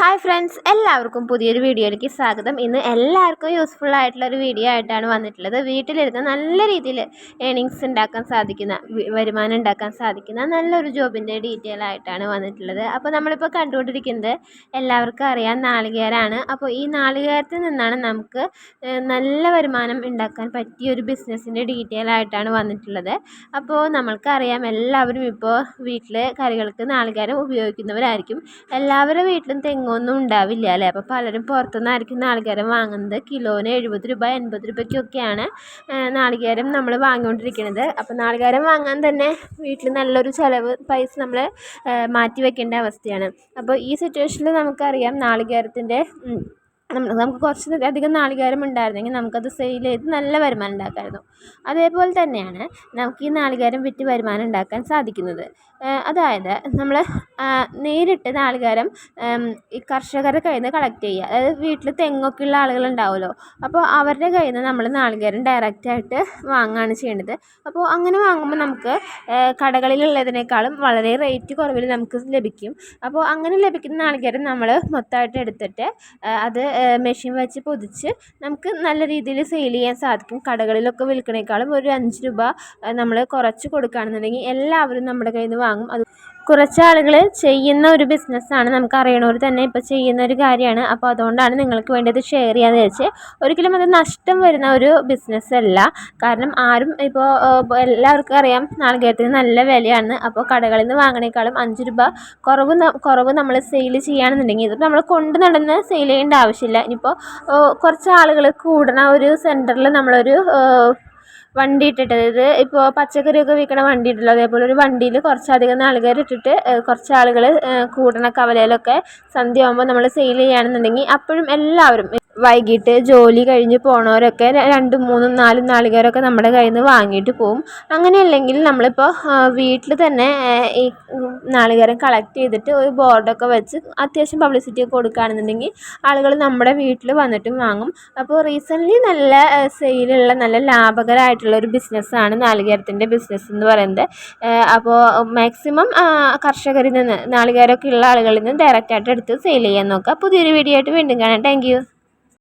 Hi friends എല്ലാവർക്കും പുതിയൊരു വീഡിയോയിലേക്ക് സ്വാഗതം. ഇന്ന് എല്ലാവർക്കും യൂസ്ഫുൾ ആയിട്ടുള്ള ഒരു വീഡിയോ ആയിട്ടാണ് വന്നിട്ടുള്ളത്. വീട്ടിലിരുന്ന് നല്ല രീതിയിൽ ഏണിങ്സ് ഉണ്ടാക്കാൻ സാധിക്കുന്ന വരുമാനം ഉണ്ടാക്കാൻ സാധിക്കുന്ന നല്ലൊരു ജോബിന്റെ ഡീറ്റെയിൽ ആയിട്ടാണ് വന്നിട്ടുള്ളത്. അപ്പോൾ നമ്മളിപ്പോൾ കണ്ടുകൊണ്ടിരിക്കുന്നത് എല്ലാവർക്കും അറിയാം നാളികേരാണ്. അപ്പോൾ ഈ നാളികേരത്തിൽ നിന്നാണ് നമുക്ക് നല്ല വരുമാനം ഉണ്ടാക്കാൻ പറ്റിയ ഒരു ബിസിനസ്സിന്റെ ഡീറ്റെയിൽ ആയിട്ടാണ് വന്നിട്ടുള്ളത്. അപ്പോൾ നമ്മൾക്കറിയാം എല്ലാവരും ഇപ്പോൾ വീട്ടിൽ കറികൾക്ക് നാളികേരം ഉപയോഗിക്കുന്നവരായിരിക്കും. എല്ലാവരുടെ വീട്ടിലും തെങ്ങൊന്നും ഉണ്ടാവില്ല അല്ലേ? അപ്പോൾ പലരും പുറത്തുനിന്നായിരിക്കും നാളികേരം വാങ്ങുന്നത്. കിലോന് എഴുപത് രൂപ എൺപത് രൂപയ്ക്കൊക്കെയാണ് നാളികേരം നമ്മൾ വാങ്ങിക്കൊണ്ടിരിക്കുന്നത്. അപ്പോൾ നാളികേരം വാങ്ങാൻ തന്നെ വീട്ടിൽ നല്ലൊരു ചിലവ് പൈസ നമ്മൾ മാറ്റി വയ്ക്കേണ്ട അവസ്ഥയാണ്. അപ്പോൾ ഈ സിറ്റുവേഷനിൽ നമുക്കറിയാം നാളികേരത്തിന്റെ നമുക്ക് കുറച്ച് അധികം നാളികേരം ഉണ്ടായിരുന്നെങ്കിൽ നമുക്കത് സെയിൽ ചെയ്ത് നല്ല വരുമാനം ഉണ്ടാക്കാമായിരുന്നു. അതേപോലെ തന്നെയാണ് നമുക്ക് ഈ നാളികേരം വിറ്റ് വരുമാനം ഉണ്ടാക്കാൻ സാധിക്കുന്നത്. അതായത് നമ്മൾ നേരിട്ട് നാളികേരം ഈ കർഷകരുടെ കയ്യിൽ നിന്ന് കളക്ട് ചെയ്യുക. അതായത് വീട്ടിൽ തെങ്ങൊക്കെ ഉള്ള ആളുകളുണ്ടാവുമല്ലോ. അപ്പോൾ അവരുടെ കയ്യിൽ നിന്ന് നമ്മൾ നാളികേരം ഡയറക്റ്റായിട്ട് വാങ്ങുകയാണ് ചെയ്യേണ്ടത്. അപ്പോൾ അങ്ങനെ വാങ്ങുമ്പോൾ നമുക്ക് കടകളിലുള്ളതിനേക്കാളും വളരെ റേറ്റ് കുറവിൽ നമുക്ക് ലഭിക്കും. അപ്പോൾ അങ്ങനെ ലഭിക്കുന്ന നാളികേരം നമ്മൾ മൊത്തമായിട്ട് എടുത്തിട്ട് അത് മെഷീൻ വെച്ച് പൊതിച്ച് നമുക്ക് നല്ല രീതിയിൽ സെയിൽ ചെയ്യാൻ സാധിക്കും. കടകളിലൊക്കെ വിൽക്കണേക്കാളും ഒരു അഞ്ച് രൂപ നമ്മൾ കുറച്ച് കൊടുക്കുകയാണെന്നുണ്ടെങ്കിൽ എല്ലാവരും നമ്മുടെ കയ്യിൽ നിന്ന് വാങ്ങും. അത് കുറച്ച് ആളുകൾ ചെയ്യുന്ന ഒരു ബിസിനസ്സാണ് നമുക്ക് അറിയണവർ തന്നെ ഇപ്പോൾ ചെയ്യുന്ന ഒരു കാര്യമാണ്. അപ്പോൾ അതുകൊണ്ടാണ് നിങ്ങൾക്ക് വേണ്ടി അത് ഷെയർ ചെയ്യാന്ന് വെച്ച് ഒരിക്കലും അത് നഷ്ടം വരുന്ന ഒരു ബിസിനസ് അല്ല. കാരണം ആരും ഇപ്പോൾ എല്ലാവർക്കും അറിയാം നാളികേരത്തിന് നല്ല വിലയാണ്. അപ്പോൾ കടകളിൽ നിന്ന് വാങ്ങണേക്കാളും അഞ്ച് രൂപ കുറവ് കുറവ് നമ്മൾ സെയിൽ ചെയ്യുകയാണെന്നുണ്ടെങ്കിൽ ഇതിപ്പോൾ നമ്മൾ കൊണ്ട് നടന്ന് സെയിൽ ചെയ്യേണ്ട ആവശ്യമില്ല. ഇനിയിപ്പോൾ കുറച്ച് ആളുകൾ കൂടണ ഒരു സെന്ററിൽ നമ്മളൊരു വണ്ടി ഇട്ടിട്ട് അതായത് ഇപ്പോൾ പച്ചക്കറിയൊക്കെ വിൽക്കണ വണ്ടി ഉണ്ടല്ലോ അതേപോലെ ഒരു വണ്ടിയിൽ കുറച്ചധികം നാളികേരം ഇട്ടിട്ട് കുറച്ച് ആളുകൾ കൂടണ കവലയിലൊക്കെ സന്ധ്യ ആകുമ്പോൾ നമ്മൾ സെയിൽ ചെയ്യുകയാണെന്നുണ്ടെങ്കിൽ അപ്പോഴും എല്ലാവരും വൈകിട്ട് ജോലി കഴിഞ്ഞ് പോണവരൊക്കെ രണ്ട് മൂന്നും നാലും നാളികേരമൊക്കെ നമ്മുടെ കയ്യിൽ നിന്ന് വാങ്ങിയിട്ട് പോകും അങ്ങനെയല്ലെങ്കിൽ നമ്മളിപ്പോൾ വീട്ടിൽ തന്നെ ഈ നാളികേരം കളക്ട് ചെയ്തിട്ട് ഒരു ബോർഡൊക്കെ വെച്ച് അത്യാവശ്യം പബ്ലിസിറ്റി ഒക്കെ കൊടുക്കുകയാണെന്നുണ്ടെങ്കിൽ ആളുകൾ നമ്മുടെ വീട്ടിൽ വന്നിട്ടും വാങ്ങും. അപ്പോൾ റീസെന്റ്ലി നല്ല സെയിലുള്ള നല്ല ലാഭകരമായിട്ടുള്ള ഒരു ബിസിനസ്സാണ് നാളികേരത്തിന്റെ ബിസിനസ് എന്ന് പറയുന്നത്. അപ്പോൾ മാക്സിമം കർഷകരിൽ നിന്ന് നാളികേരമൊക്കെ ഉള്ള ആളുകളിൽ നിന്ന് ഡയറക്റ്റായിട്ട് എടുത്ത് സെയിൽ ചെയ്യാൻ നോക്കുക. പുതിയൊരു വീഡിയോ ആയിട്ട് വീണ്ടും കാണാം. താങ്ക്